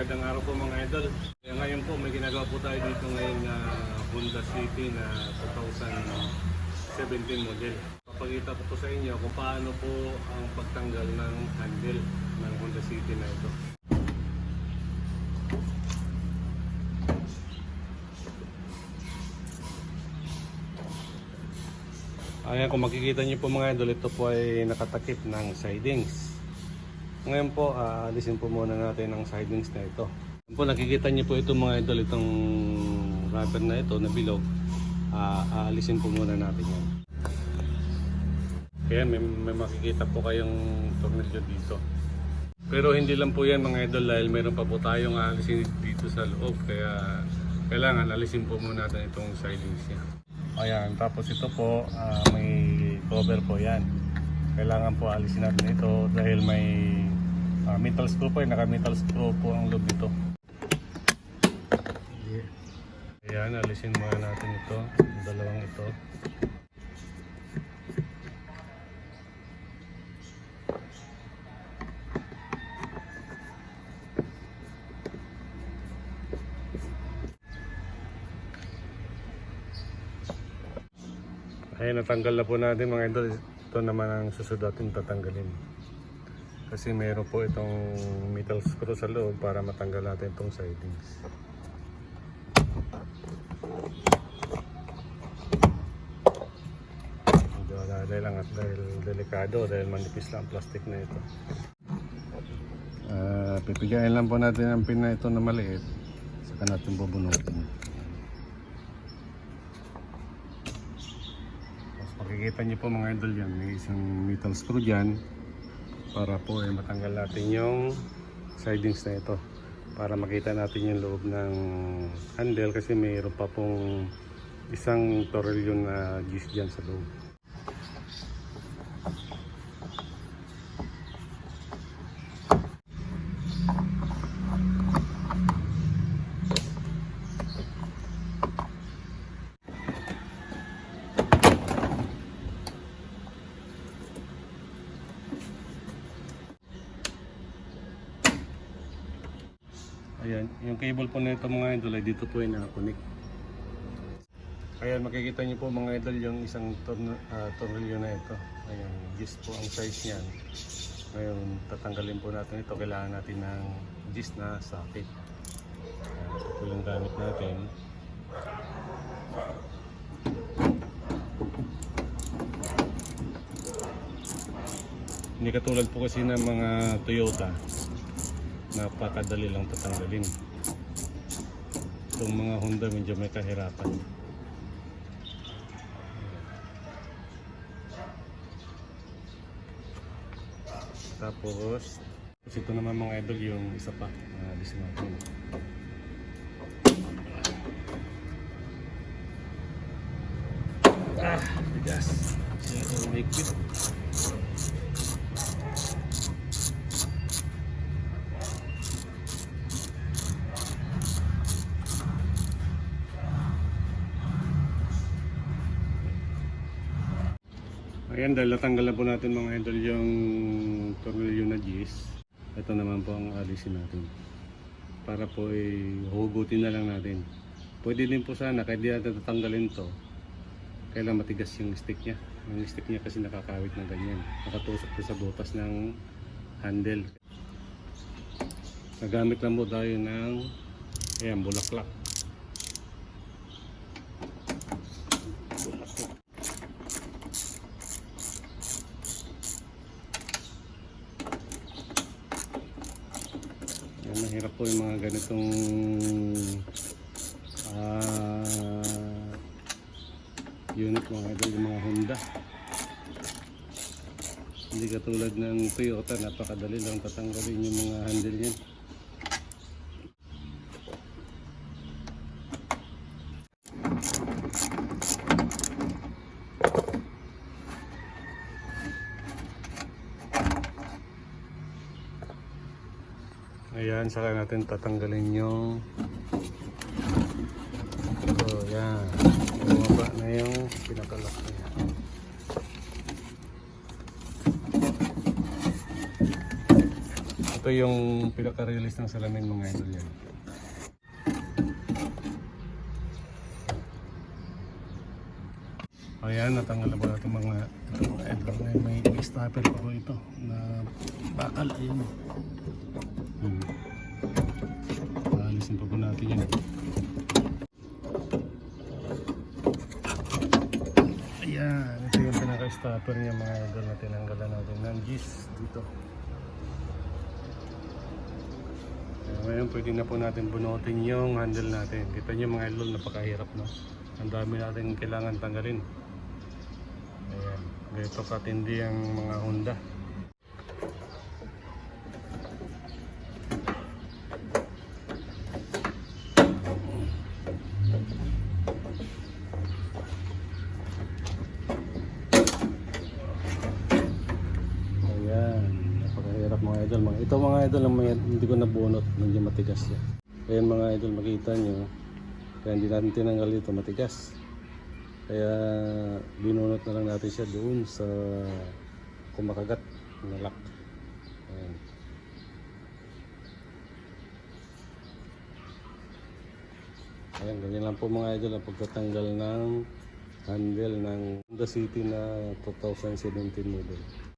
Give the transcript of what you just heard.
magandang araw po mga idol. Kaya ngayon po may ginagawa po tayo dito ngayon na Honda City na 2017 model. Papakita ko po sa inyo kung paano po ang pagtanggal ng handle ng Honda City na ito. Ayan, kung makikita niyo po mga idol, ito po ay nakatakip ng sidings. Ngayon po, aalisin po muna natin ang sidings na ito. Ngayon po, nakikita niyo po ito mga idol, itong rubber na ito na bilog. Ah, aalisin po muna natin yan. Kaya may, may makikita po kayong tornilyo dito. Pero hindi lang po yan mga idol dahil meron pa po tayong aalisin dito sa loob. Kaya kailangan alisin po muna natin itong sidings niya. Ayan, tapos ito po ah, may cover po yan. Kailangan po alisin natin ito dahil may ah, metal screw po, naka metal screw po ang loob nito. Ayan, alisin muna natin ito, yung dalawang ito. Ayan, natanggal na po natin mga idol. Ito naman ang susunod natin tatanggalin. Kasi meron po itong metal screw sa loob para matanggal natin itong sidings. Dahil lang at dahil delikado dahil manipis lang ang plastic na ito. Ah, pipigayin lang po natin ang pin na ito na maliit. Saka natin bubunutin. Tapos makikita niyo po mga idol yan, may isang metal screw dyan para po ay matanggal natin yung sidings na ito para makita natin yung loob ng handle kasi mayroon pa pong isang tornilyo na gis dyan sa loob. Ayan, yung cable po nito mga idol ay dito po ay nakakunik. Ayan, makikita niyo po mga idol yung isang torn uh, tornilyo na ito. Ayan, gis po ang size niyan. Ngayon, tatanggalin po natin ito. Kailangan natin ng gis na socket. Ayan, ito yung gamit natin. Hindi katulad po kasi ng mga Toyota napakadali lang tatanggalin. Itong mga Honda medyo may kahirapan. Tapos, ito naman mga idol yung isa pa na uh, natin. Ah, bigas. Siya may cute. Ayan, dahil natanggal na po natin mga idol yung tornilyo na gis. Ito naman po ang alisin natin. Para po ay hugutin na lang natin. Pwede din po sana, kahit di natin tatanggalin to. Kailan matigas yung stick niya. Yung stick niya kasi nakakawit na ganyan. Nakatusok po sa butas ng handle. Nagamit lang po tayo ng ayan. Bulaklak. Yan, mahirap po yung mga ganitong ah, unit mga idol, yung mga Honda. Hindi katulad ng Toyota, napakadali lang tatanggalin yung mga handle niyan. Ayan, saka natin tatanggalin yung ito, yan. Bumaba na yung pinakalak niya. Ito yung pinaka-release ng salamin mga idol yan. Ayan, natanggal na ba natin mga ito mga idol. May, may, stopper pa po ito na bakal. Ayan. Pinaka-stopper niya mga idol na tinanggalan natin ng gis dito. Ngayon pwede na po natin bunutin yung handle natin. Kita niyo mga idol, napakahirap no. Ang dami natin kailangan tanggalin. Ayan, ganito katindi ang mga Honda. Ayan, napakahirap mga idol. Mga, ito mga idol, ang mga, hindi ko nabunot, medyo matigas yan. Ayan mga idol, makita nyo. Kaya hindi natin tinanggal dito, matigas. Kaya binunot na lang natin siya doon sa kumakagat na lock. Ayan. Ayan, ganyan lang po mga idol ang pagtatanggal ng handle ng Honda City na 2017 model.